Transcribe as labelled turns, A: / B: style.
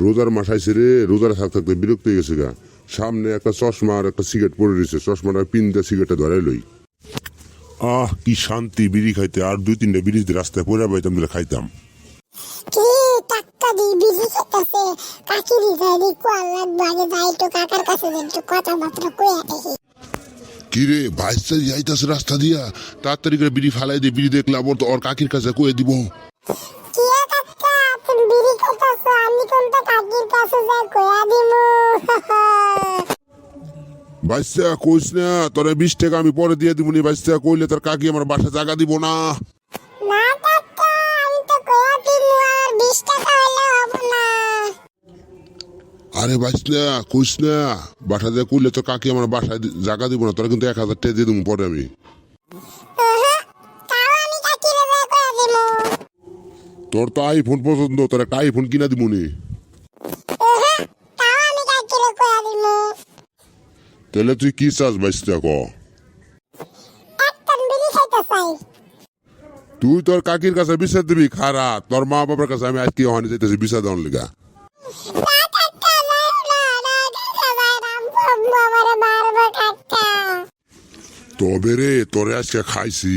A: রোজার মাসাইছে রে রোজার থাকতে থাকতে বিরক্ত হয়ে গেছে গা। সামনে একটা চশমা আর একটা সিগারেট পড়ে রয়েছে চশমাটা পিন দিয়ে সিগারেটটা ধরাই লই। আহ কি শান্তি বিড়ি খাইতে। আর দুই তিনটা বিড়ি রাস্তায় পড়ে পাইতাম তাহলে খাইতাম।
B: কি টাক্কা দি বিজি খেতেছে কাকি দি যাই দি কোয়াল লাগবে আগে যাই তো কাকার কাছে যাই একটু কথাবার্তা কয়ে দেখি।
A: কি রে ভাইসা যাইতাছে রাস্তা দিয়া। তাড়াতাড়ি করে বিড়ি ফালাই দিয়ে বিড়ি দেখলে আবার তো ওর কাকির কাছে কয়ে দিব।
B: কোনটা কাকির কাছে যাই কয়া দিমু।
A: বাইসা কইস না তোরা বিশ টাকা আমি পরে দিয়ে দিব নি বাইসা কইলে তোর কাকি আমার বাসা জায়গা দিব না।
B: না কাকা আমি তো কয়া দিমু আর বিশ টাকা হইলে হবে না।
A: আরে বাইস না কইস না বাসা দিয়ে কইলে তোর কাকি আমার বাসায় জায়গা দিব না তোরা কিন্তু এক হাজার টাকা দিয়ে দিব পরে আমি। তোর তো আইফোন পছন্দ তোর একটা আইফোন কিনা দিব নি। তাহলে তুই কি চাস বাইসটা ক? তুই তোর কাকির কাছে বিচার দিবি খারা। তোর মা বাবার কাছে আমি আজকে ওখানে যাইতেছি বিচার দেওয়ার লিগা। তবে রে তোরে আজকে খাইছি।